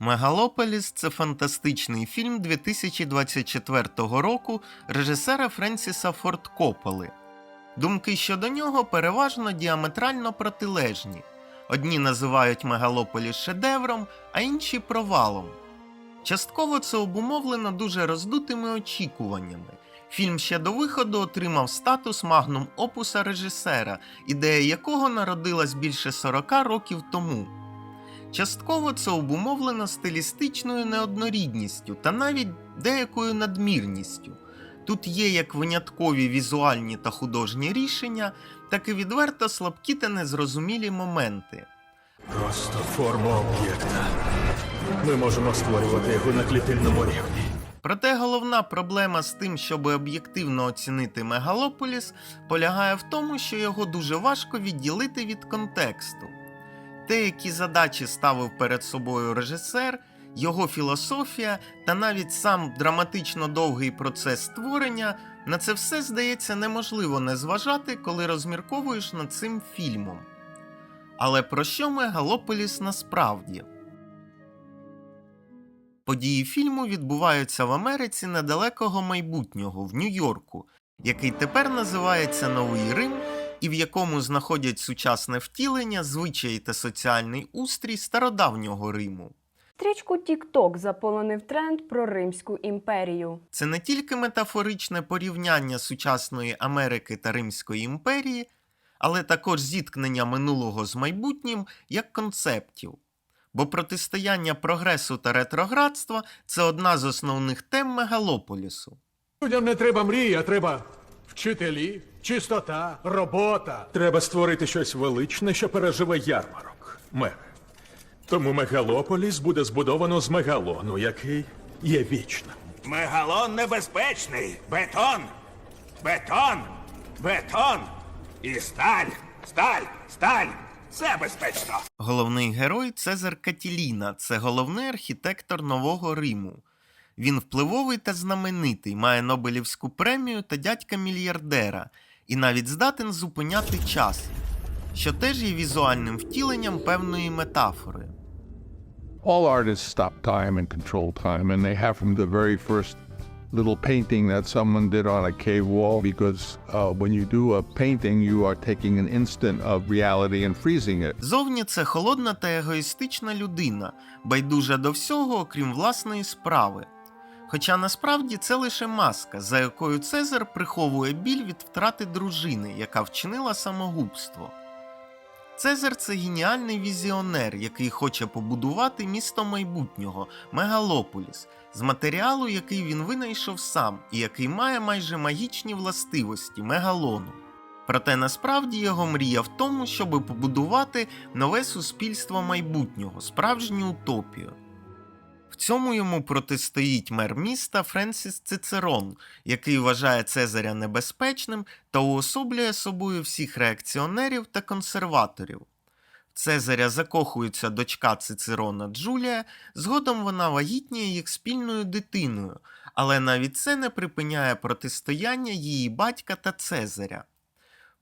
Мегалополіс це фантастичний фільм 2024 року режисера Френсіса Форд Копполи. Думки щодо нього переважно діаметрально протилежні. Одні називають Мегалополіс шедевром, а інші провалом. Частково це обумовлено дуже роздутими очікуваннями. Фільм ще до виходу отримав статус магнум опуса режисера, ідея якого народилась більше 40 років тому. Частково це обумовлено стилістичною неоднорідністю та навіть деякою надмірністю. Тут є як виняткові візуальні та художні рішення, так і відверто слабкі та незрозумілі моменти. Просто форма об'єкта. Ми можемо створювати його на клітинному рівні. Проте головна проблема з тим, щоб об'єктивно оцінити мегалополіс, полягає в тому, що його дуже важко відділити від контексту. Те, які задачі ставив перед собою режисер, його філософія та навіть сам драматично довгий процес створення, на це все здається неможливо не зважати, коли розмірковуєш над цим фільмом. Але про що мегалополіс насправді? Події фільму відбуваються в Америці недалекого майбутнього в Нью-Йорку, який тепер називається Новий Рим, і в якому знаходять сучасне втілення, звичаї та соціальний устрій стародавнього Риму. Стрічку TikTok заполонив тренд про Римську імперію. Це не тільки метафоричне порівняння сучасної Америки та Римської імперії, але також зіткнення минулого з майбутнім як концептів. Бо протистояння прогресу та ретроградства це одна з основних тем мегалополісу. Людям не треба мрії, а треба вчителі, чистота, робота. Треба створити щось величне, що переживе ярмарок. Мере. Тому мегалополіс буде збудовано з мегалону, який є вічним. Мегалон небезпечний. Бетон. Бетон. Бетон. І сталь. Сталь. Сталь. Це безпечно. Головний герой Цезар Катіліна це головний архітектор Нового Риму. Він впливовий та знаменитий, має Нобелівську премію та дядька мільярдера, і навіть здатен зупиняти час, що теж є візуальним втіленням певної метафори. all artists stop time and control time, and they have from the very first little painting that someone did on a cave wall because uh, when you do a painting, you are taking an instant of reality and freezing it. Зовні це холодна та егоїстична людина, байдужа до всього, окрім власної справи. Хоча насправді це лише маска, за якою Цезар приховує біль від втрати дружини, яка вчинила самогубство. Цезар це геніальний візіонер, який хоче побудувати місто майбутнього Мегалополіс з матеріалу, який він винайшов сам, і який має майже магічні властивості мегалону. Проте насправді його мрія в тому, щоб побудувати нове суспільство майбутнього, справжню утопію. В цьому йому протистоїть мер міста Френсіс Цицерон, який вважає Цезаря небезпечним та уособлює собою всіх реакціонерів та консерваторів. В Цезаря закохується дочка Цицерона Джулія, згодом вона вагітніє їх спільною дитиною, але навіть це не припиняє протистояння її батька та Цезаря.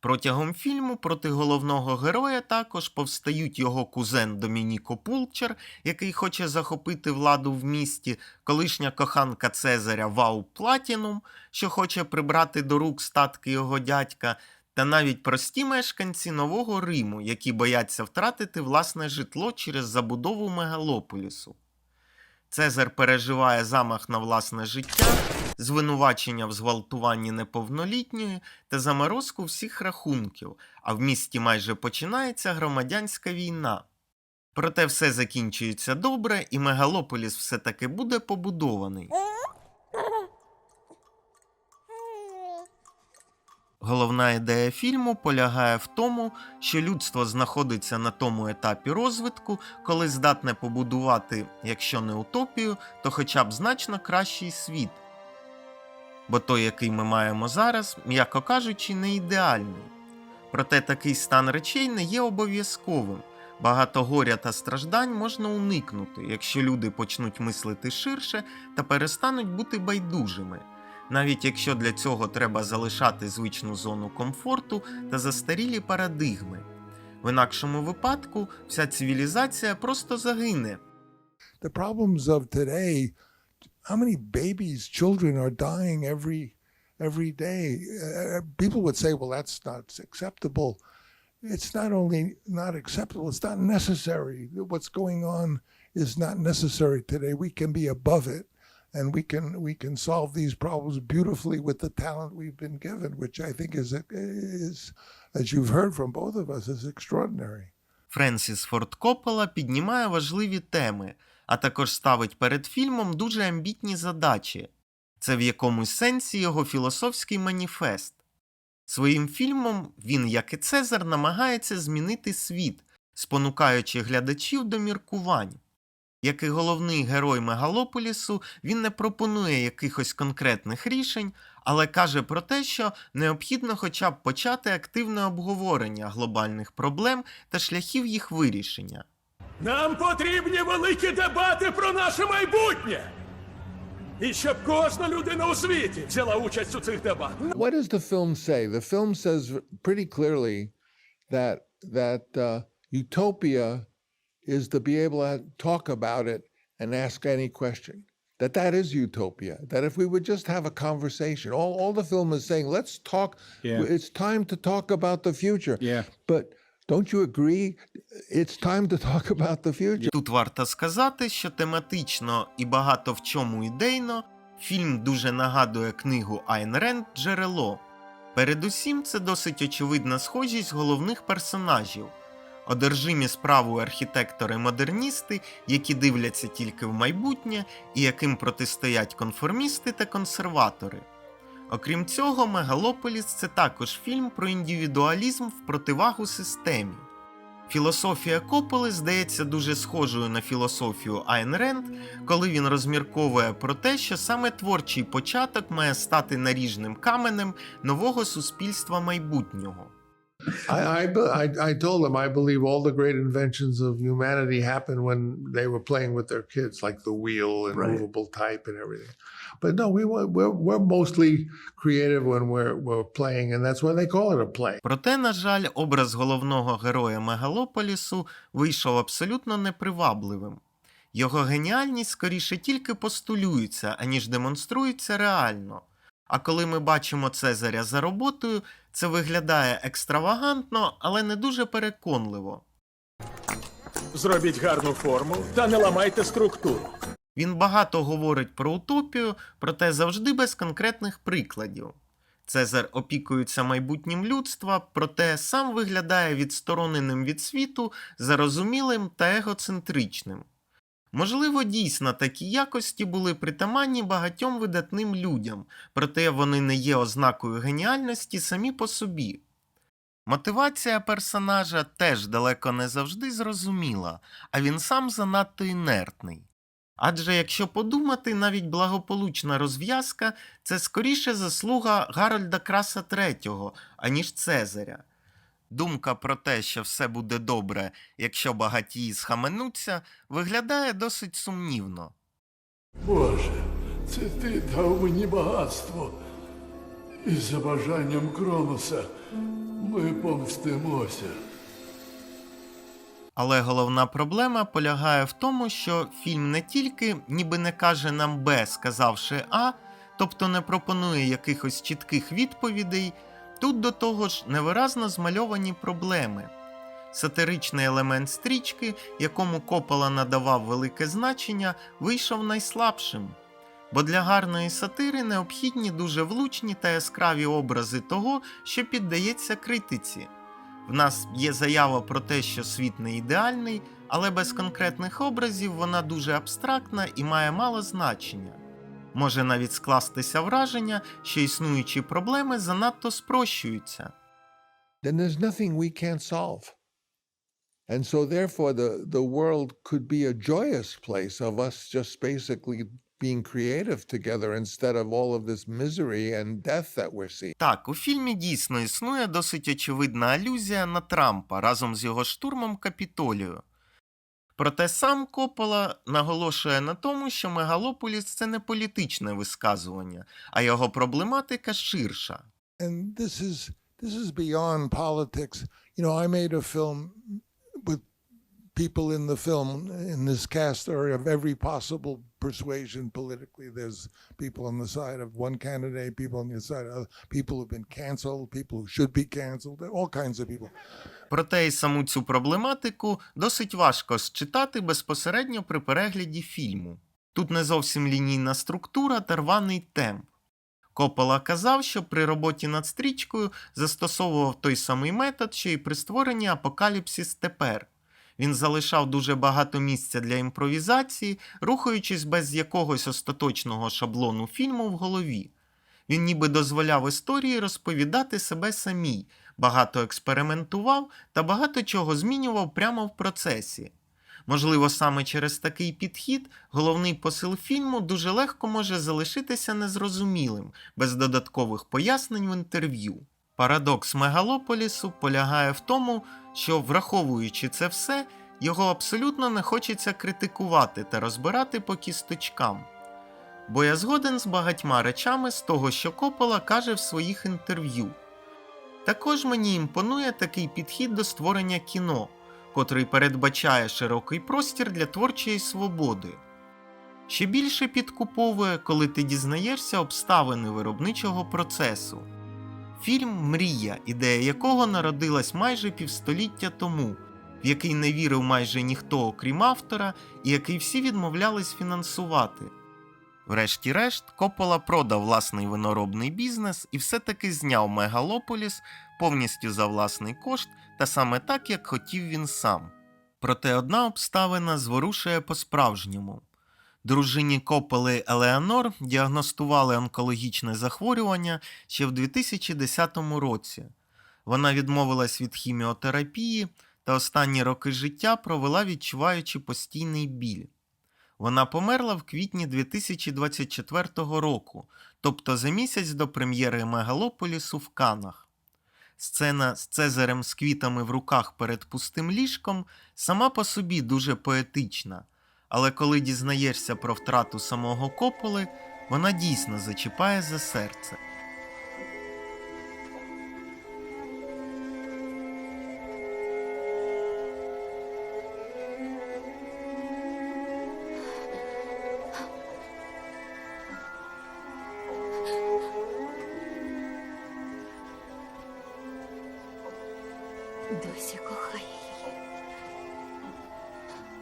Протягом фільму проти головного героя також повстають його кузен Домініко Пулчер, який хоче захопити владу в місті, колишня коханка Цезаря Вау Платінум, що хоче прибрати до рук статки його дядька, та навіть прості мешканці Нового Риму, які бояться втратити власне житло через забудову мегалополісу. Цезар переживає замах на власне життя, звинувачення в зґвалтуванні неповнолітньої та заморозку всіх рахунків, а в місті майже починається громадянська війна. Проте все закінчується добре, і мегалополіс все-таки буде побудований. Головна ідея фільму полягає в тому, що людство знаходиться на тому етапі розвитку, коли здатне побудувати, якщо не утопію, то хоча б значно кращий світ. Бо той, який ми маємо зараз, м'яко кажучи, не ідеальний. Проте такий стан речей не є обов'язковим. Багато горя та страждань можна уникнути, якщо люди почнуть мислити ширше та перестануть бути байдужими навіть якщо для цього треба залишати звичну зону комфорту та застарілі парадигми. В інакшому випадку вся цивілізація просто загине, the problems of today how many babies children are dying every every day uh, people would say well that's not acceptable it's not only not acceptable it's not necessary what's going on is not necessary today we can be above it and we can we can solve these problems beautifully with the talent we've been given which i think is is as you've heard from both of us is extraordinary Френсіс Форд Коппола піднімає важливі теми, А також ставить перед фільмом дуже амбітні задачі. Це в якомусь сенсі його філософський маніфест. Своїм фільмом він, як і Цезар, намагається змінити світ, спонукаючи глядачів до міркувань. Як і головний герой Мегалополісу, він не пропонує якихось конкретних рішень, але каже про те, що необхідно хоча б почати активне обговорення глобальних проблем та шляхів їх вирішення. Нам потрібні великі дебати про наше майбутнє. І щоб кожна людина у світі взяла участь у цих дебатах. What does the film say? The film says pretty clearly that that uh, utopia is to be able to talk about it and ask any question. That that is utopia. That if we would just have a conversation, all all the film is saying, let's talk. Yeah. It's time to talk about the future. Yeah. But don't you agree? It's time to talk about the future. Тут варто сказати, що тематично і багато в чому ідейно фільм дуже нагадує книгу Айн Ренд Джерело. Передусім, це досить очевидна схожість головних персонажів. Одержимі справою архітектори-модерністи, які дивляться тільки в майбутнє і яким протистоять конформісти та консерватори. Окрім цього, Мегалополіс це також фільм про індивідуалізм в противагу системі. Філософія Кополи здається дуже схожою на філософію Айн Ренд, коли він розмірковує про те, що саме творчий початок має стати наріжним каменем нового суспільства майбутнього. I, I, I, I told them I believe all the great inventions of humanity happened when they were playing with their kids, like the wheel and Right. movable type and everything. But no, we were, we're, we're mostly creative when we're, we're playing, and that's why they call it a play. Проте, на жаль, образ головного героя Мегалополісу вийшов абсолютно непривабливим. Його геніальність скоріше тільки постулюється, аніж демонструється реально. А коли ми бачимо Цезаря за роботою, це виглядає екстравагантно, але не дуже переконливо. Зробіть гарну форму та не ламайте структуру. Він багато говорить про утопію, проте завжди без конкретних прикладів. Цезар опікується майбутнім людства, проте сам виглядає відстороненим від світу, зарозумілим та егоцентричним. Можливо, дійсно такі якості були притаманні багатьом видатним людям, проте вони не є ознакою геніальності самі по собі. Мотивація персонажа теж далеко не завжди зрозуміла, а він сам занадто інертний. Адже якщо подумати, навіть благополучна розв'язка це скоріше заслуга Гарольда Краса III, аніж Цезаря. Думка про те, що все буде добре, якщо багатії схаменуться, виглядає досить сумнівно. Боже, це ти дав мені багатство. І за бажанням Кроноса ми помстимося. Але головна проблема полягає в тому, що фільм не тільки ніби не каже нам Б, сказавши А, тобто не пропонує якихось чітких відповідей, тут до того ж невиразно змальовані проблеми. Сатиричний елемент стрічки, якому Копола надавав велике значення, вийшов найслабшим. Бо для гарної сатири необхідні дуже влучні та яскраві образи того, що піддається критиці. В нас є заява про те, що світ не ідеальний, але без конкретних образів вона дуже абстрактна і має мало значення. Може навіть скластися враження, що існуючі проблеми занадто спрощуються. then there's nothing we can't solve. And so, therefore, the, the world could be a joyous place of us just basically being creative together instead of all of this misery and death that we're seeing. Так, у фільмі дійсно існує досить очевидна алюзія на Трампа разом з його штурмом Капітолію. Проте сам Копола наголошує на тому, що Мегалополіс це не політичне висказування, а його проблематика ширша. And this is this is beyond politics. You know, I made a film people in the film in this cast are of every possible persuasion politically. There's people on the side of one candidate, people on the side of people who've been canceled, people who should be canceled, all kinds of people. Проте й саму цю проблематику досить важко считати безпосередньо при перегляді фільму. Тут не зовсім лінійна структура та рваний темп. Коппола казав, що при роботі над стрічкою застосовував той самий метод, що і при створенні Апокаліпсис тепер. Він залишав дуже багато місця для імпровізації, рухаючись без якогось остаточного шаблону фільму в голові. Він ніби дозволяв історії розповідати себе самій, багато експериментував та багато чого змінював прямо в процесі. Можливо, саме через такий підхід головний посил фільму дуже легко може залишитися незрозумілим, без додаткових пояснень в інтерв'ю. Парадокс мегалополісу полягає в тому, що, враховуючи це все, його абсолютно не хочеться критикувати та розбирати по кісточкам. Бо я згоден з багатьма речами з того, що Копола каже в своїх інтерв'ю. Також мені імпонує такий підхід до створення кіно, котрий передбачає широкий простір для творчої свободи. Ще більше підкуповує, коли ти дізнаєшся обставини виробничого процесу. Фільм Мрія, ідея якого народилась майже півстоліття тому, в який не вірив майже ніхто, окрім автора, і який всі відмовлялись фінансувати. Врешті-решт, Коппола продав власний виноробний бізнес і все-таки зняв Мегалополіс повністю за власний кошт та саме так, як хотів він сам. Проте одна обставина зворушує по-справжньому. Дружині Копполи Елеонор діагностували онкологічне захворювання ще в 2010 році. Вона відмовилась від хіміотерапії та останні роки життя провела відчуваючи постійний біль. Вона померла в квітні 2024 року, тобто за місяць до прем'єри Мегалополісу в Канах. Сцена з Цезарем з квітами в руках перед пустим ліжком сама по собі дуже поетична, але коли дізнаєшся про втрату самого Кополи, вона дійсно зачіпає за серце. Досі кохає її.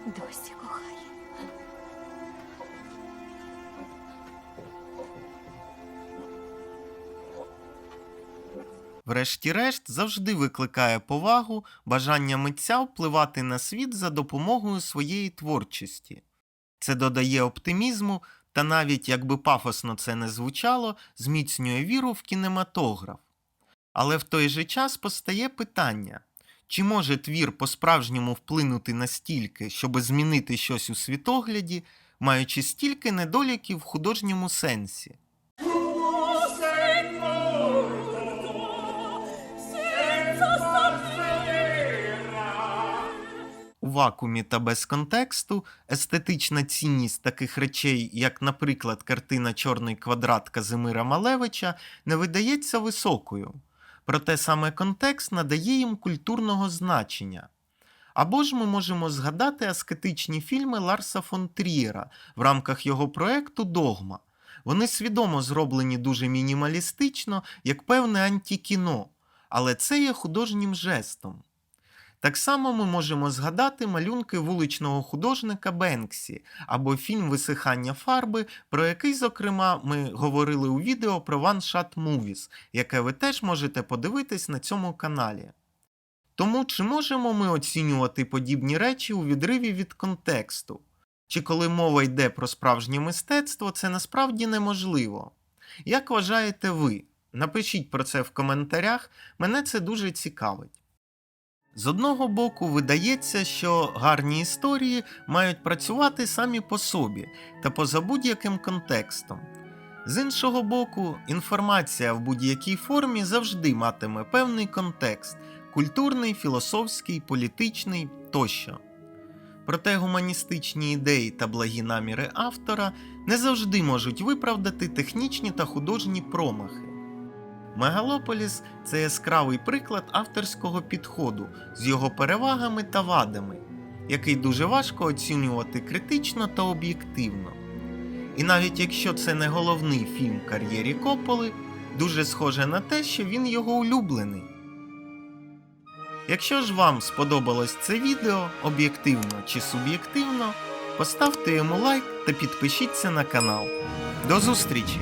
Досі Врешті-решт завжди викликає повагу бажання митця впливати на світ за допомогою своєї творчості. Це додає оптимізму та навіть, якби пафосно це не звучало, зміцнює віру в кінематограф. Але в той же час постає питання, чи може твір по-справжньому вплинути настільки, щоби змінити щось у світогляді, маючи стільки недоліків в художньому сенсі. Вакуумі та без контексту естетична цінність таких речей, як, наприклад, картина Чорний квадрат Казимира Малевича, не видається високою. Проте саме контекст надає їм культурного значення. Або ж ми можемо згадати аскетичні фільми Ларса фон Трієра в рамках його проекту Догма. Вони свідомо зроблені дуже мінімалістично, як певне антікіно, але це є художнім жестом. Так само ми можемо згадати малюнки вуличного художника Бенксі або фільм Висихання фарби, про який, зокрема, ми говорили у відео про One Shot Movies, яке ви теж можете подивитись на цьому каналі. Тому чи можемо ми оцінювати подібні речі у відриві від контексту? Чи коли мова йде про справжнє мистецтво, це насправді неможливо? Як вважаєте ви? Напишіть про це в коментарях, мене це дуже цікавить. З одного боку, видається, що гарні історії мають працювати самі по собі та поза будь-яким контекстом. З іншого боку, інформація в будь-якій формі завжди матиме певний контекст культурний, філософський, політичний тощо. Проте гуманістичні ідеї та благі наміри автора не завжди можуть виправдати технічні та художні промахи. Мегалополіс це яскравий приклад авторського підходу з його перевагами та вадами. який дуже важко оцінювати критично та об'єктивно. І навіть якщо це не головний фільм кар'єрі Копполи, дуже схоже на те, що він його улюблений. Якщо ж вам сподобалось це відео, об'єктивно чи суб'єктивно, поставте йому лайк та підпишіться на канал. До зустрічі!